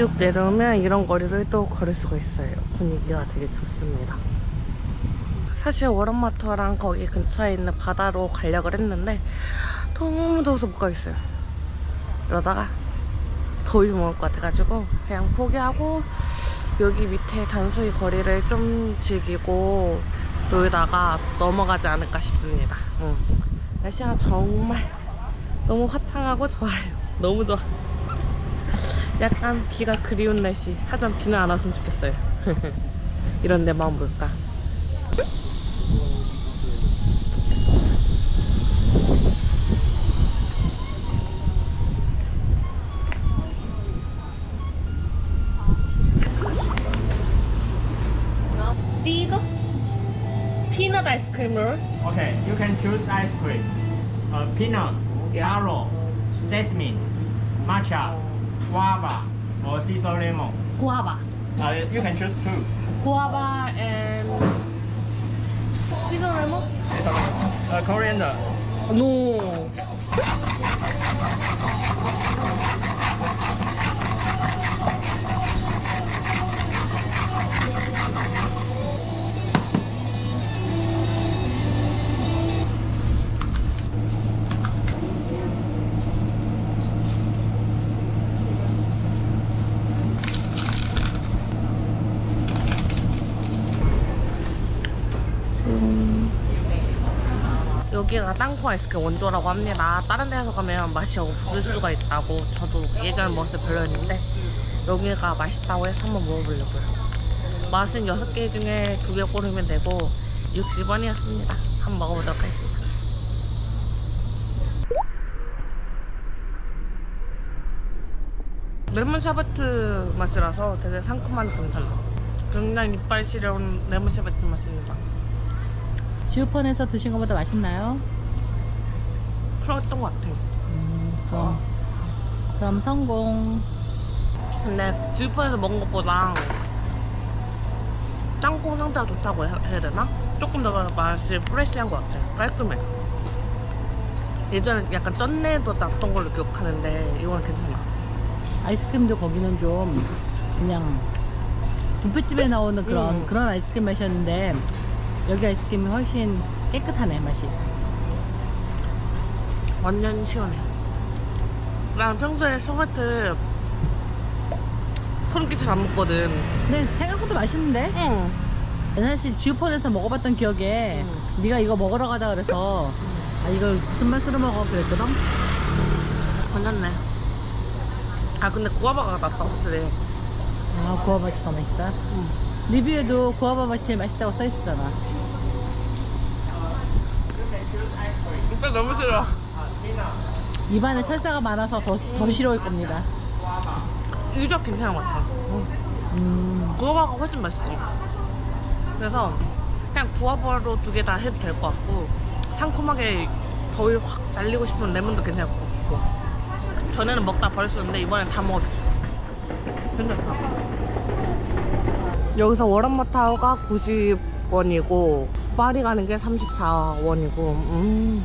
쭉 내려오면 이런 거리를 또 걸을 수가 있어요. 분위기가 되게 좋습니다. 사실 워런마터랑 거기 근처에 있는 바다로 가려고 했는데 너무 더워서 못 가겠어요. 이러다가 더위 먹을 것 같아가지고 그냥 포기하고 여기 밑에 단수이 거리를 좀 즐기고 여기다가 넘어가지 않을까 싶습니다. 응. 날씨가 정말 너무 화창하고 좋아요. 너무 좋아. 약간 비가 그리운 날씨. 하지만 비는 안 왔으면 좋겠어요. 이런 내 마음 뭘까? 이거 피넛 아이스크림을 Okay, you can choose ice cream. Uh, peanut, taro, sesame, matcha, guava, or sea salt lemon. 구아바. Uh, you can choose two. 구아바 and 시즌 레몬? Uh, coriander. 노. 여기가 땅콩 아이스크림 원조라고 합니다. 다른 데서 가면 맛이 없을 수가 있다고 저도 예전에 먹었을 때 별로였는데 여기가 맛있다고 해서 한번 먹어보려고요. 맛은 6개 중에 2개 고르면 되고 60원이었습니다. 한번 먹어보도록 하겠습니다. 레몬 샤베트 맛이라서 되게 상큼한 괜찮아. 굉장히 이빨 시려운 레몬 샤베트 맛입니다. 지우펀에서 드신 것보다 맛있나요? 그랬던 것 같아요. 그럼, 그럼 성공. 근데 주유판에서 먹은 것보다 땅콩 상태가 좋다고 해- 해야 되나? 조금 더 맛이 프레시한 것 같아요. 깔끔해. 예전에 약간 쩐내도 났던 걸로 기억하는데 이거는 괜찮아. 아이스크림도 거기는 좀 그냥 뷔페집에 나오는 그런 음. 그런 아이스크림 맛이었는데 여기 아이스크림이 훨씬 깨끗하네 맛이. 완전 시원해. 난 평소에 소매트 소름 끼쳐서 안 먹거든. 근데 생각보다 맛있는데? 응. 사실 지우펀에서 먹어봤던 기억에 음. 네가 이거 먹으러 가자 그래서 아 이걸 무슨 맛으로 먹어 그랬거든? 괜찮네. 아 근데 구아바가 낫다 확실히. 아 구아바 맛이 더 맛있어? 리뷰에도 구아바 맛이 제일 맛있다고 써있었잖아 오빠 너무 싫어. 입안에 철사가 많아서 더, 더 싫어할 겁니다 유적 괜찮은 것 같아. 음, 구아바가 훨씬 맛있어. 그래서 그냥 구아바로 두 개 다 해도 될 것 같고 상큼하게 더위 확 날리고 싶으면 레몬도 괜찮을 것 같고 전에는 먹다 버렸었는데 이번엔 다 먹었어. 괜찮다. 여기서 워런마타오가 90원이고 파리 가는 게 34원이고 음,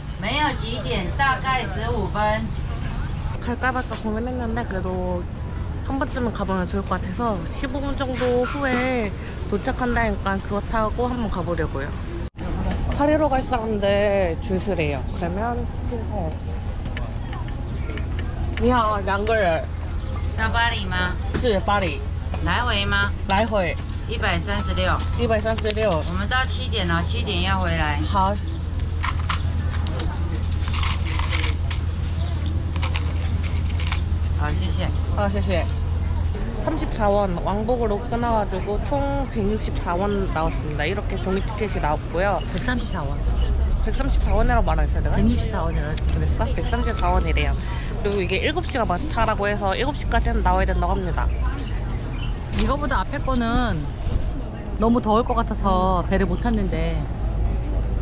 没有几点大概十五分 갈까 말까 고민했는데 그래도 한 번쯤은 가보면 좋을 것 같아서 15분 정도 후에 도착한다니까 그거 타고 한번 가보려고요. 파리로 갈 사람들 줄 서래요. 그러면 티켓 사야지. 你好，两个人到巴黎吗？是巴黎来回吗？来回一百三十六。一百三十六。我们到七点了，七点要回来。好，好， 아, 谢谢. 34원 왕복으로 끊어가지고 총 164원 나왔습니다. 이렇게 종이 티켓이 나왔고요. 134원 134원이라고 말했어요, 내가? 164원이라 그랬어? 134원이래요. 그리고 이게 7시가 마차라고 해서 7시까지는 나와야 된다고 합니다. 이거보다 앞에 거는 너무 더울 것 같아서 배를 못 탔는데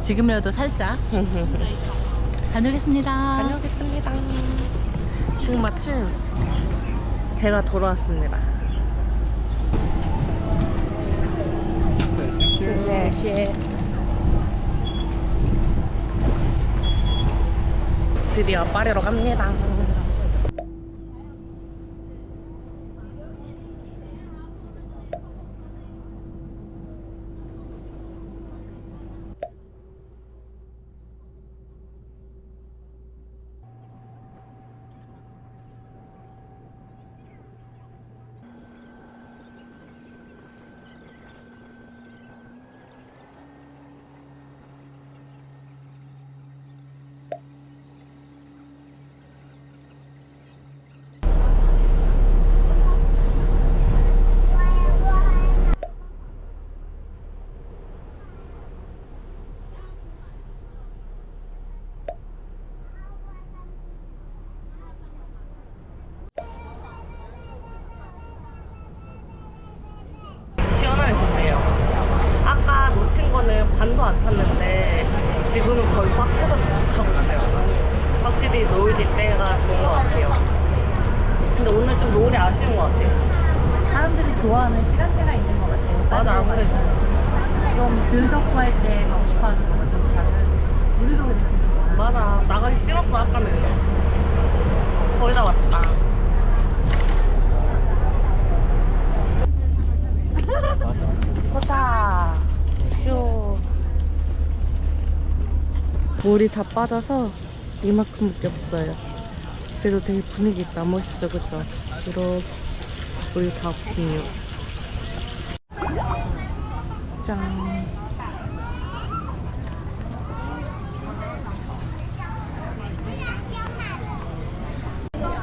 지금이라도 살짝 다녀오겠습니다. 다녀오겠습니다. 지금 마침 배가 돌아왔습니다. 네. 드디어 파리로 갑니다. 시원하게 좋네요. 아까 놓친 반도 안 탔는데 지금은 거의 꽉 차서 타고 있어요. 확실히 노을 질 때가 좋은 것 같아요. 근데 오늘 좀 노을이 아쉬운 것 같아요. 사람들이 좋아하는 시간대가 있는 것 같아요. 맞아, 아무래도. 좀덜 덥고 할 때 가고 싶어 하는 거가 좀 다른. 우리도 그랬으니까. 맞아. 나가기 싫었어, 아까는. 거의 다 왔다. 보자. 쇼. 물이 다 빠져서 이만큼밖에 없어요. 그래도 되게 분위기 있다. 멋있죠, 그쵸? 이렇게 물이 다 없으면. 짠.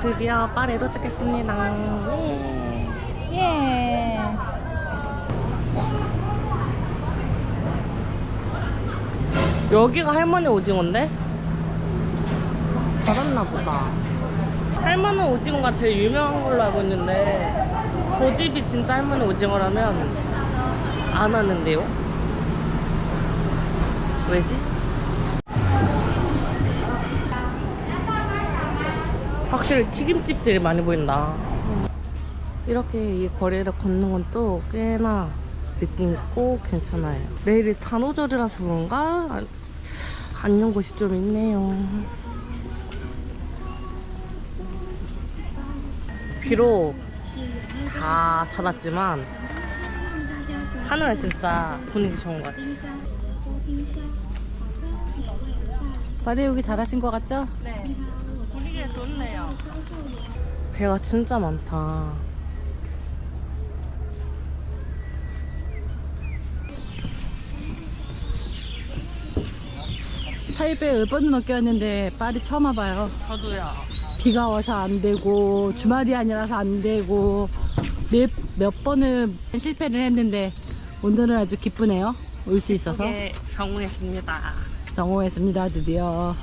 드디어 파리에 도착했습니다. 예. 예. 여기가 할머니 오징어인데? 받았나 보다. 할머니 오징어가 제일 유명한 걸로 알고 있는데 그 집이 진짜 할머니 오징어라면 안 하는데요? 왜지? 확실히 튀김집들이 많이 보인다. 이렇게 이 거리를 걷는 건 또 꽤나 느낌 있고 괜찮아요. 내일이 단오절이라서 그런가? 연 곳이 좀 있네요. 비록 다 닫았지만 하늘은 진짜 분위기 좋은 것 같아요. 바다 여기 잘하신 것 같죠? 네. 분위기가 좋네요. 배가 진짜 많다. 타이베이 열번 넘게 왔는데 파리 처음 와봐요. 저도요. 비가 와서 안 되고 주말이 아니라서 안 되고 몇, 몇 번을 실패를 했는데 오늘은 아주 기쁘네요. 올 수 있어서 네, 성공했습니다. 성공했습니다. 드디어.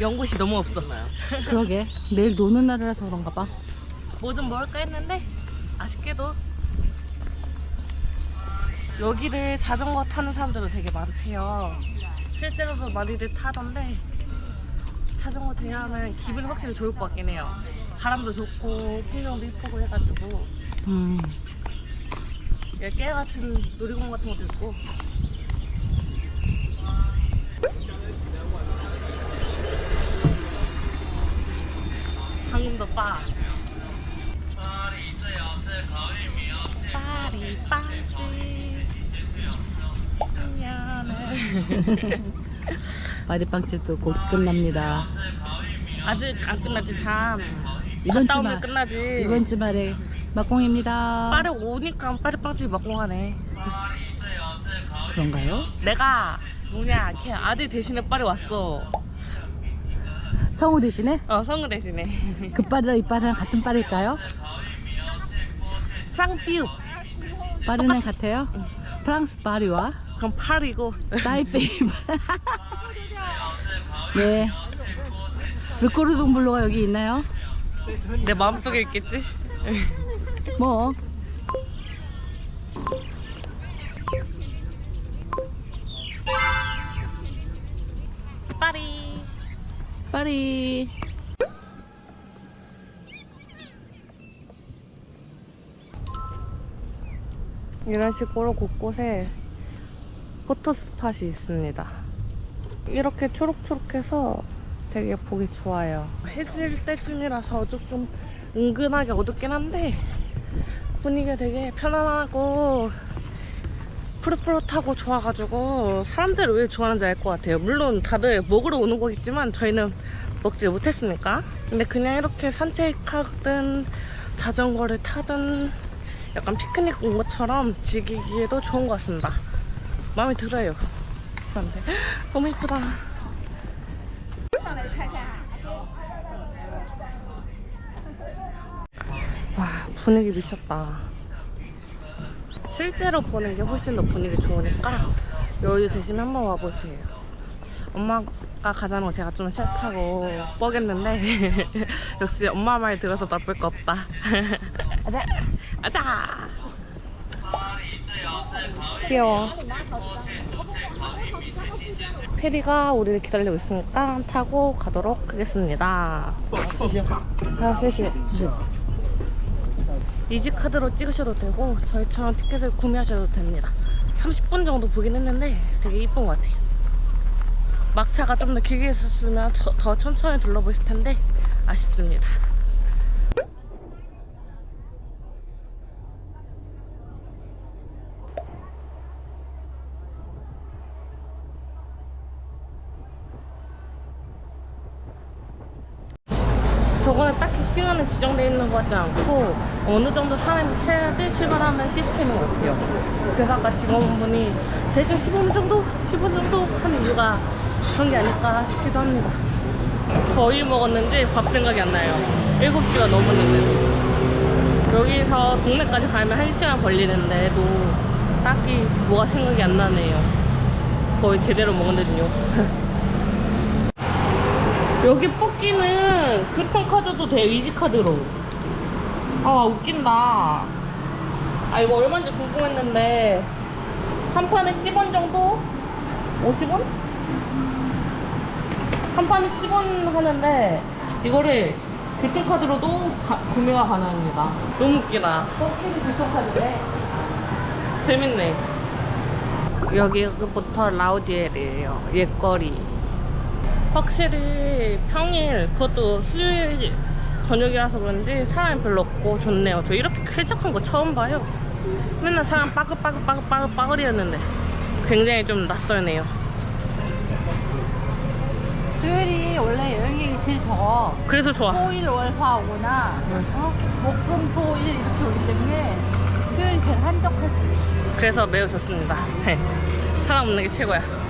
연곳이 너무 없었나요? 그러게 내일 노는 날이라서 그런가 봐. 뭐 좀 먹을까 했는데 아쉽게도 여기를 자전거 타는 사람들도 되게 많대요. 실제로도 많이들 타던데 자전거 대하면 기분이 확실히 좋을 것 같긴 해요. 바람도 좋고 풍경도 이쁘고 해가지고 음. 여기 깨 같은 놀이공원 같은 것도 있고 방금도 바 파리 빵집 미안해 파리빵집도 곧 끝납니다. 아직 안 끝났지 참 이번 주말 끝나지 이번 주말에 막공입니다. 파리 오니까 파리 빵집 먹고 가네 그런가요? 내가 누냐 걔 아들 대신에 파리 왔어 성우 대신에 어 성우 대신에 그 파리랑 이 파리랑 같은 파리일까요? 쌍삐읍 파리는 같아요. 프랑스 파리와 그럼 파리고 타이페이 네. 르꼬르 동블로가 여기 있나요? 내 마음속에 있겠지? 뭐? 파리. 파리. 이런 식으로 곳곳에 포토 스팟이 있습니다. 이렇게 초록초록해서 되게 보기 좋아요. 해질 때쯤이라서 조금 은근하게 어둡긴 한데 분위기가 되게 편안하고 푸릇푸릇하고 좋아가지고 사람들이 왜 좋아하는지 알 것 같아요. 물론 다들 먹으러 오는 거겠지만 저희는 먹지 못했으니까. 근데 그냥 이렇게 산책하든 자전거를 타든 약간 피크닉 온 것처럼 즐기기에도 좋은 것 같습니다. 마음에 들어요. 너무 예쁘다. 와 분위기 미쳤다. 실제로 보는 게 훨씬 더 분위기 좋으니까 여유 되시면 한번 와보세요. 엄마가 가자는 거 제가 좀 싫다고 뻐겠는데 역시 엄마 말 들어서 나쁠 거 없다. 아자, 아자. 귀여워. 페리가 우리를 기다리고 있으니까 타고 가도록 하겠습니다. 아,谢谢. 이지 카드로 찍으셔도 되고 저희처럼 티켓을 구매하셔도 됩니다. 30분 정도 보긴 했는데 되게 이쁜 것 같아요. 막차가 좀 더 길게 있었으면 저- 더 천천히 둘러보실 텐데 아쉽습니다. 저거는 딱히 시간은 지정되어 있는 것 같지 않고 어느 정도 사람이 차야지 출발하는 시스템인 것 같아요. 그래서 아까 직원분이 대충 15분 정도? 10분 정도 하는 이유가 그런 게 아닐까 싶기도 합니다. 거의 먹었는지 밥 생각이 안 나요. 7시가 넘었는데. 여기서 동네까지 가면 1시간 걸리는데도 딱히 뭐가 생각이 안 나네요. 거의 제대로 먹었거든요. 여기 뽑기는 교통카드도 돼, 이지카드로. 아, 웃긴다. 아, 이거 얼마인지 궁금했는데, 한 판에 10원 정도? 50원? 한 판에 10원 하는데, 이거를 교통카드로도 가- 구매가 가능합니다. 너무 웃기다. 뽑기는 교통카드래. 재밌네. 여기부터 라우지엘이에요. 옛거리. 확실히 평일 그것도 수요일 저녁이라서 그런지 사람이 별로 없고 좋네요. 저 이렇게 쾌적한 거 처음 봐요. 맨날 사람 빠글빠글빠글빠글 빠글이었는데 굉장히 좀 낯설네요. 수요일이 원래 여행객이 제일 적어. 그래서 좋아. 토일 월화 오거나 어? 목금 토일 이렇게 오기 때문에 수요일이 제일 한적하지. 그래서 매우 좋습니다. 네. 사람 없는 게 최고야.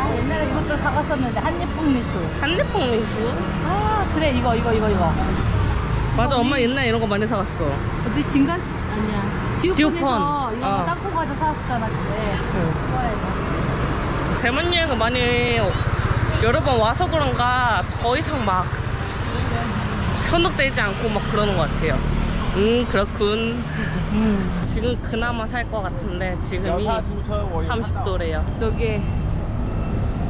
아 옛날에 이것도 사갔었는데 한입국미수. 한대풍 미수. 아 그래 이거 이거 이거 이거. 맞아, 엄마 옛날에 이런 거 많이 사갔어. 어디 진가스 아니야. 지우펀에서 지우펀. 이거 어. 땅콩 과자 사왔었잖아 그때. 그거에서. 대만 여행을 많이 여러 번 와서 그런가 더 이상 막 현혹되지 않고 막 그러는 것 같아요. 음 그렇군. 지금 그나마 살 것 같은데 지금이 30도래요. 저기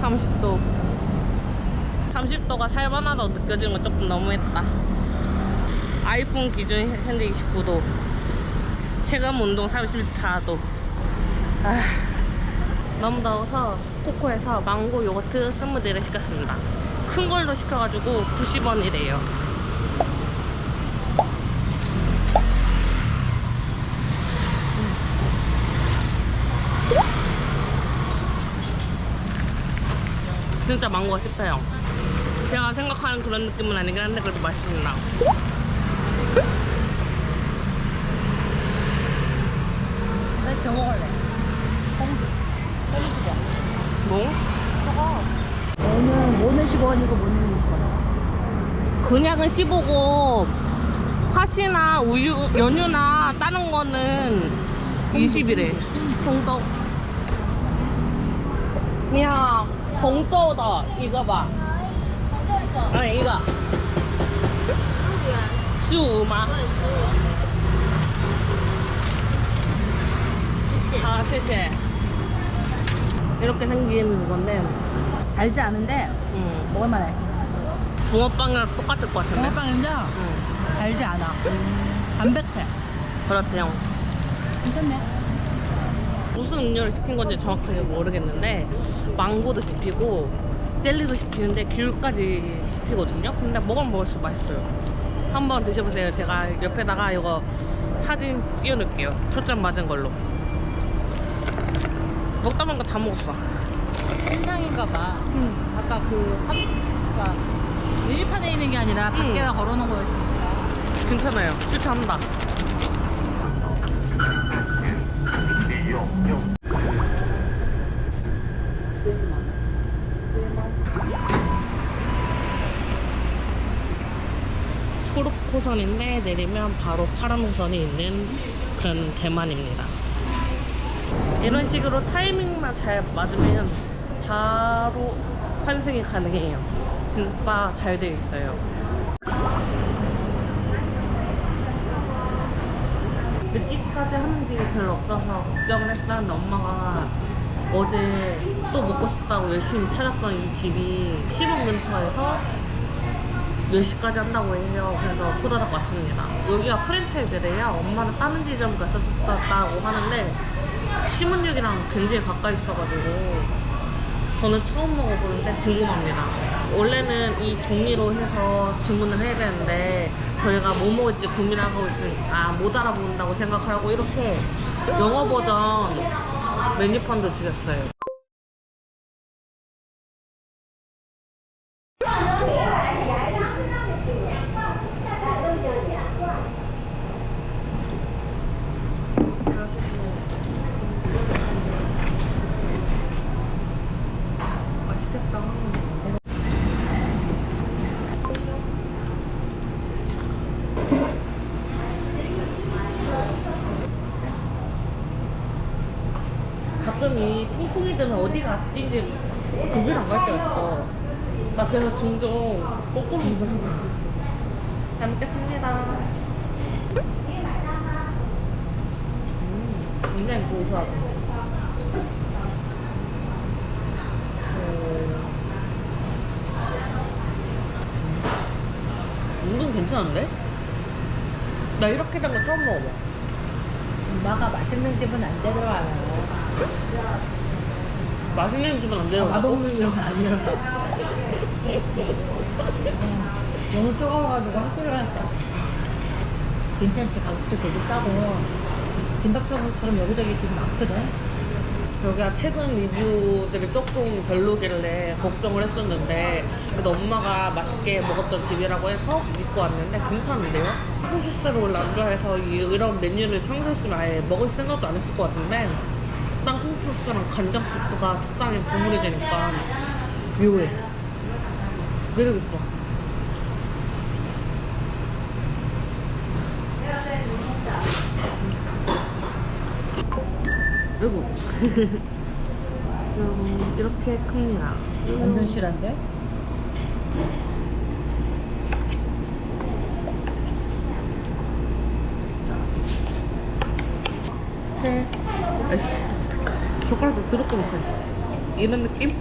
30도. 30도가 살만하다고 느껴지는 건 조금 너무했다. 아이폰 기준 현재 29도. 체감 온도 34도. 아. 너무 더워서 코코에서 망고 요거트 스무디를 시켰습니다. 큰 걸로 시켜가지고 90원이래요. 진짜 망고가 씹혀요. 제가 생각하는 그런 느낌은 아니긴 한데 그래도 맛있습니다. 나 저거 먹을래. 뭐? 저거. 얘는 뭐는 15원이고 뭐는 20원. 그냥은 15고 팥이나 우유, 연유나 다른 거는 20이래. 홍떡. 야, 홍 红豆的 이거봐 아니 이거 15吗? 好谢谢 아, 이렇게 생긴 건데 달지 않은데 음. 먹을만해. 붕어빵이랑 똑같을 것 같은데. 붕어빵인데 응. 달지 않아. 담백해. 그렇대요. 괜찮네. 무슨 음료를 시킨 건지 정확하게 모르겠는데 망고도 씹히고 젤리도 씹히는데 귤까지 씹히거든요. 근데 먹으면 먹을수록 맛있어요. 한번 드셔보세요. 제가 옆에다가 이거 사진 띄워놓을게요. 초점 맞은 걸로. 먹다 보니까 다 먹었어. 신상인가 봐. 아까 그 팝, 그러니까 일판에 있는 게 아니라 밖에다 걸어놓은 거였으니까. 괜찮아요. 추천한다 초록호선인데 내리면 바로 파란 호선이 있는 그런 대만입니다. 이런 식으로 타이밍만 잘 맞으면 바로 환승이 가능해요. 진짜 잘 돼 있어요. 늦게까지 하는 집이 별로 없어서 걱정을 했었는데 엄마가 어제 또 먹고 싶다고 열심히 찾았던 이 집이 시범 근처에서 10시까지 한다고 해요. 그래서 포다닥 왔습니다. 여기가 프랜차이즈래요. 엄마는 다른 지점 갔었다고 하는데 시문역이랑 굉장히 가까이 있어가지고 저는 처음 먹어보는데 궁금합니다. 원래는 이 종이로 해서 주문을 해야 되는데 저희가 뭐 먹을지 고민을 하고 있으니까 못 알아본다고 생각하고 이렇게 영어 버전 메뉴판도 주셨어요. 맛있겠다. 가끔 이 통통이들은 어디 갔든지 구별 안갈 때가 있어. 나 그래서 종종 꼬꼬 먹는 잘 먹겠습니다. 음, 굉장히 고소하다. 은근 괜찮은데? 나 이렇게 된 거 처음 먹어봐. 엄마가 맛있는 집은 안 데려와요. 맛있는 집은 안 되는 거 맛없는 집은 아니라. 너무 뜨거워가지고 한소리 하니까. 괜찮지, 가격도 되게 싸고. 김밥처럼 여기저기 되게 많거든. 여기가 최근 리뷰들이 조금 별로길래 걱정을 했었는데 그래도 엄마가 맛있게 먹었던 집이라고 해서 믿고 왔는데 괜찮은데요? 소스를 이- 이런 메뉴를 평소였으면 아예 먹을 생각도 안 했을 것 같은데 땅콩 소스랑 간장 소스가 적당히 버무리 되니까 묘해. 매력있어. 그리고. 좀 이렇게 큽니다. 완전 실한데? 네. 아이씨 젓가락도 더럽게 못해. 이런 느낌?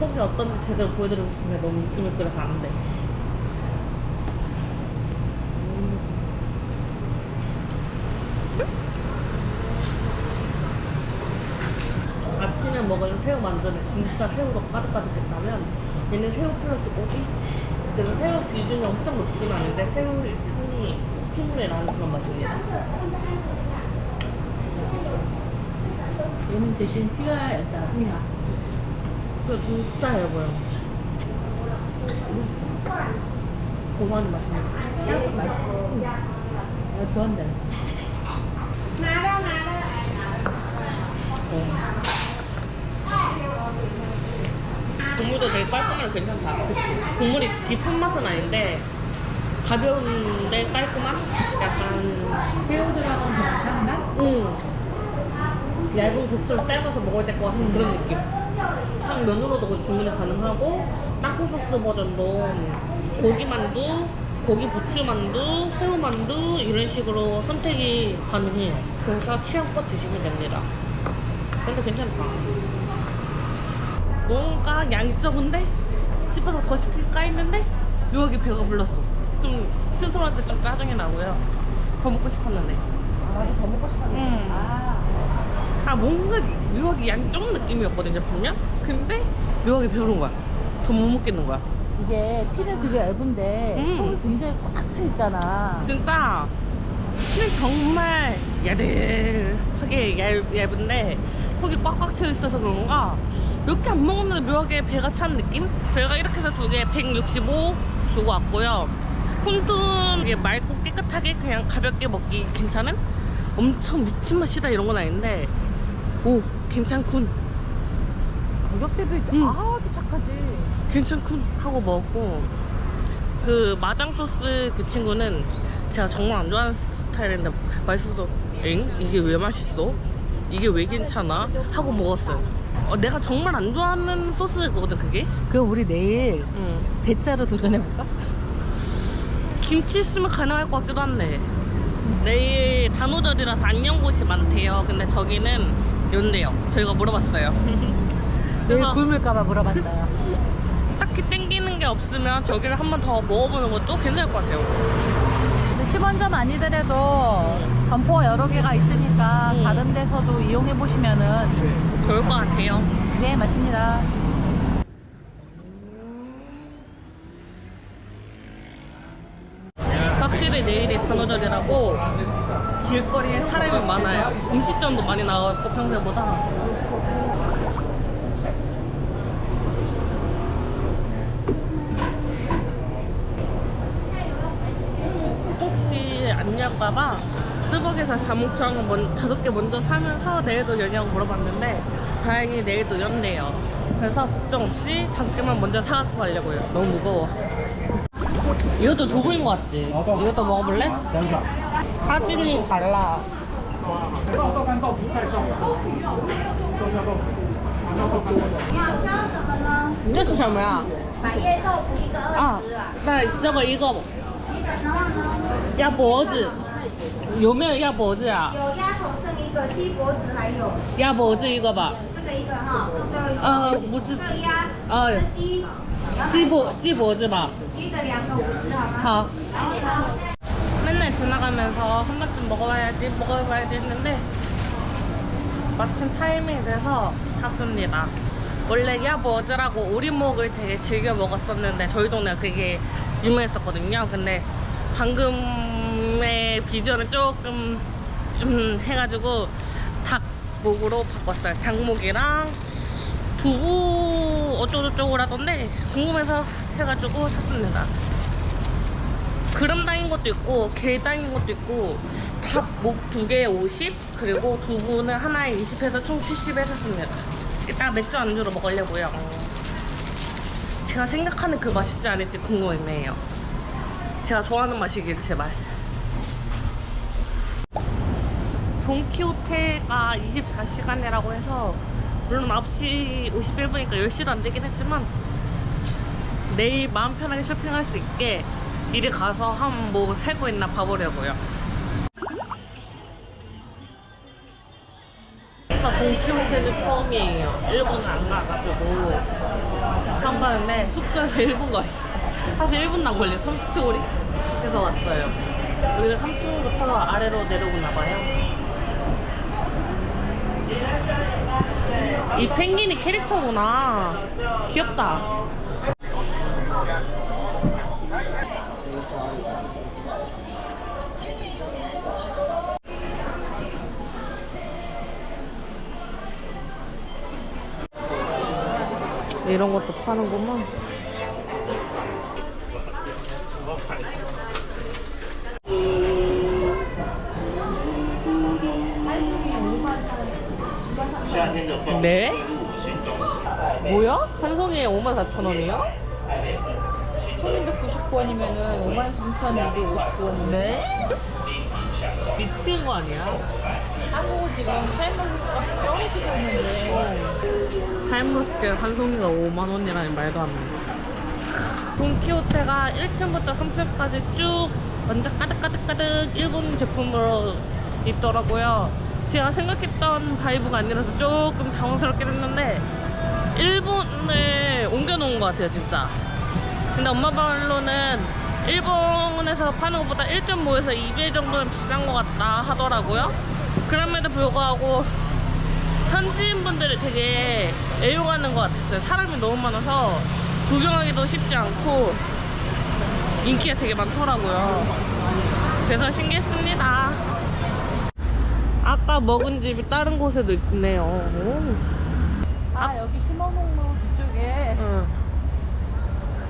속이 어떤지 제대로 보여드리고 싶은데 너무 느낌이 그래서 안돼. 아침에 먹은 새우 만두는 진짜 새우로 가득가득했다면 얘는 새우 플러스 고기? 그래서 새우 비중이 엄청 높지는 않은데 새우 향이 충분히 나는 그런 맛입니다 얘는 대신 피가 얇잖아, 피가. 그거 진짜 고소한 맛입니다 딱 맛있지? 내가 좋아한다. 국물도 되게 깔끔하고 괜찮다. 국물이 깊은 맛은 아닌데 가벼운데 깔끔한? 약간 새우 들어간 그냥 맛? 음 얇은 국수를 삶아서 먹을 때것 같은 그런 느낌. 탕 면으로도 그 주문이 가능하고 땅콩 소스 버전도 고기 만두, 고기 부추만두, 새우만두 이런 식으로 선택이 가능해요. 그래서 취향껏 드시면 됩니다. 근데 괜찮다. 뭔가 양이 적은데 싶어서 더 시킬까 했는데 묘하게 배가 불러서 좀 스스로한테 좀 짜증이 나고요. 더 먹고 싶었는데. 나도 더 먹고 싶었는데. 음. 아. 아 뭔가 묘하게 적은 느낌이었거든요 분명. 근데 묘하게 배부른 거야. 더 못 먹겠는 거야. 이게 피는 되게 얇은데 음. 속이 굉장히 꽉 차 있잖아. 진짜 피는 정말 야들하게 얇, 얇은데 속이 꽉꽉 채 있어서 그런가 몇개안 먹었는데 묘하게 배가 찬 느낌? 저희가 이렇게 해서 두 개 165 주고 왔고요 혼돈 이게 맑고 깨끗하게 그냥 가볍게 먹기 괜찮은? 엄청 미친 맛이다 이런 건 아닌데 오 괜찮군 가격대도 음. 아주 착하지. 괜찮군 하고 먹었고 그 마장 소스 그 친구는 제가 정말 안 좋아하는 스타일인데 맛있어서 엥? 이게 왜 맛있어? 이게 왜 괜찮아? 하고 먹었어요 어, 내가 정말 안 좋아하는 소스거든 그게 그럼 우리 내일 응. 대짜로 도전해볼까? 김치 있으면 가능할 것 같기도 한데 내일 단오절이라서 안녕 곳이 많대요 근데 저기는 연대요 저희가 물어봤어요 내일 그래서 굶을까봐 물어봤어요. 딱히 땡기는 게 없으면 저기를 한 번 더 먹어보는 것도 괜찮을 것 같아요 근데 10원점 아니더라도 점포가 여러 개가 있으니까 음. 다른 데서도 이용해 보시면은 좋을 것 같아요 네 맞습니다. 확실히 내일이 단오절이라고 길거리에 사람이 많아요. 음식점도 많이 나왔고 평소보다. 혹시 안 열까봐 스벅에서 먼, 다섯 개 먼저 사면 서 내일도 여냐고 물어봤는데 다행히 내일도 연대요. 그래서 걱정 없이 다섯 개만 먼저 사갖고 가려고요. 너무 무거워. 이것도 두부인 것 같지? 이것도 먹어볼래? 사진이 달라. 这是什么呀？百叶豆腐一个二啊十啊，，那这个一个一个然后呢，鸭脖子，有没有鸭脖子啊？有鸭头剩一个，鸡脖子还有鸭脖子一个吧。这个一个哈，这个一个，呃，不是这，个鸭，呃这，鸡，鸡脖鸡脖子吧。鸡的两个五十好吗？好。 맨날 지나가면서 한 번쯤 먹어봐야지 먹어봐야지 했는데 마침 타이밍이 돼서 샀습니다. 원래 야보즈라고 뭐 오리목을 되게 즐겨 먹었었는데 저희 동네가 그게 유명했었거든요. 근데 방금의 비주얼은 조금 음, 해가지고 닭목으로 바꿨어요. 닭목이랑 두부 어쩌고저쩌고라던데 궁금해서 해가지고 샀습니다. 그램 당인 것도 있고 게 당인 것도 있고 닭목 두 개에 50 그리고 두부는 하나에 20해서 총 70에 샀습니다. 이따 맥주 안주로 먹으려고요. 제가 생각하는 그 맛일지 아닐지 궁금해요. 제가 좋아하는 맛이길 제발. 돈키호테가 24시간이라고 해서 물론 9시 51분이니까 10시도 안 되긴 했지만 내일 마음 편하게 쇼핑할 수 있게 미리 가서 한 뭐살거 있나 봐보려고요. 저 돈키호테는 처음이에요. 일본은 안 가가지고 처음 가는데 숙소에서 1분 거리. 사실 1분도 안 걸려. 30초 거리. 해서 왔어요. 여기는 3층부터 아래로 내려오나 봐요. 이 펭귄이 캐릭터구나. 귀엽다. 이런 것도 파는구만. 네? 뭐야? 한 송이에 54,000원이요? 1299원이면은 53,259원인데 네? 미친 거 아니야? 하고 지금 샤인머스가 떨어지고 있는데 샤인머스켓 한 송이가 5만 원이라니 말도 안 돼. 돈키호테가 1층부터 3층까지 쭉 완전 가득가득가득 일본 제품으로 있더라고요. 제가 생각했던 바이브가 아니라서 조금 당황스럽긴 했는데 일본을 옮겨놓은 것 같아요, 진짜. 근데 엄마 말로는 일본에서 파는 것보다 1.5에서 2배 정도는 비싼 것 같다 하더라고요. 그럼에도 불구하고 현지인분들이 되게 애용하는 것 같았어요. 사람이 너무 많아서 구경하기도 쉽지 않고 인기가 되게 많더라고요. 그래서 신기했습니다. 아까 먹은 집이 다른 곳에도 있네요. 오. 아 여기 심어농로 뒤쪽에 응.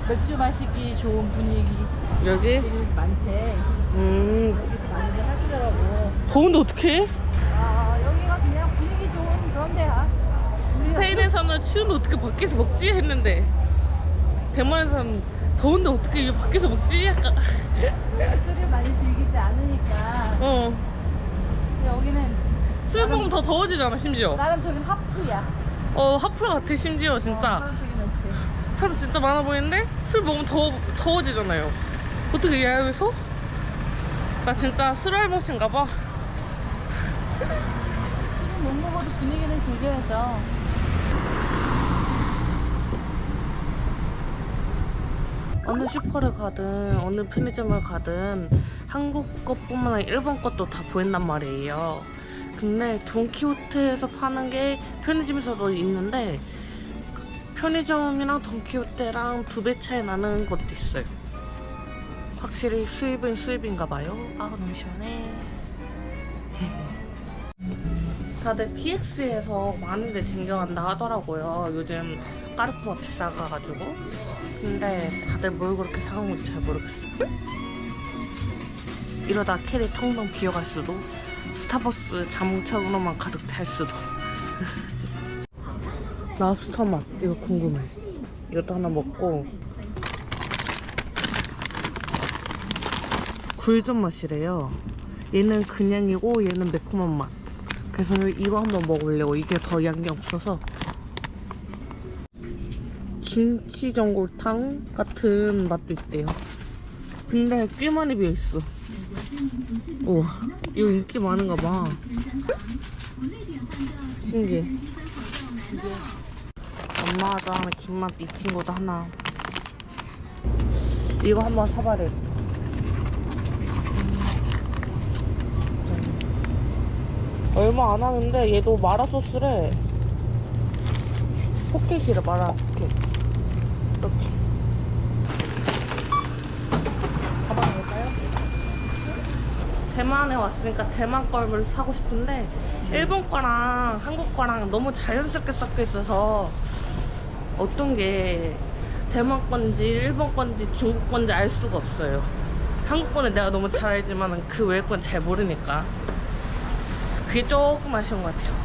맥주 마시기 좋은 분위기 여기? 많대. 음. 하시더라고. 더운데 어떡해? 아 여기가 그냥 분위기 좋은 그런 데야. 스페인에서는 추운데 어떻게 밖에서 먹지? 했는데 대만에서는 더운데 어떻게 이게 밖에서 먹지? 약간 술을 많이 즐기지 않으니까 어. 여기는 술 먹으면 더 더워지잖아 심지어 나름 저긴 하프야. 어 하프라 같아 심지어 진짜 사람 되게 많지. 사람 진짜 많아 보이는데 술 먹으면 더 더워지잖아요 어떻게 야외에서? 나 진짜 술알못인가 봐 못 먹어도 분위기는 즐겨야죠. 어느 슈퍼를 가든 어느 편의점을 가든 한국 것뿐만 아니라 일본 것도 다 보인단 말이에요. 근데 돈키호테에서 파는 게 편의점에서도 있는데 편의점이랑 돈키호테랑 두 배 차이 나는 것도 있어요. 확실히 수입은 수입인가 봐요. 아 너무 시원해. 다들 PX에서 많이들 챙겨간다 하더라고요. 요즘 까르푸가 비싸가지고. 근데 다들 뭘 그렇게 사간 건지 잘 모르겠어. 이러다 캐리 텅텅 비어갈 수도, 스타벅스 자몽차로만 가득 찰 수도. 랍스터 맛 이거 궁금해. 이것도 하나 먹고. 굴전 맛이래요. 얘는 그냥이고 얘는 매콤한 맛. 그래서 이거 한번 먹어보려고 이게 더 양이 없어서 김치 전골탕 같은 맛도 있대요. 근데 꽤 많이 비어 있어. 우와, 이거 인기 많은가 봐. 신기해. 엄마도 하나, 김맛 이 친구도 하나. 이거 한번 사봐래. 얼마 안 하는데 얘도 마라 소스래. 포켓이래 마라 포켓. 이렇게. 가봐볼까요? 대만에 왔으니까 대만 걸 사고 싶은데 일본 거랑 한국 거랑 너무 자연스럽게 섞여 있어서 어떤 게 대만 건지 일본 건지 중국 건지 알 수가 없어요. 한국 거는 내가 너무 잘 알지만 그 외의 건 잘 모르니까 그게 조금 아쉬운 것 같아요.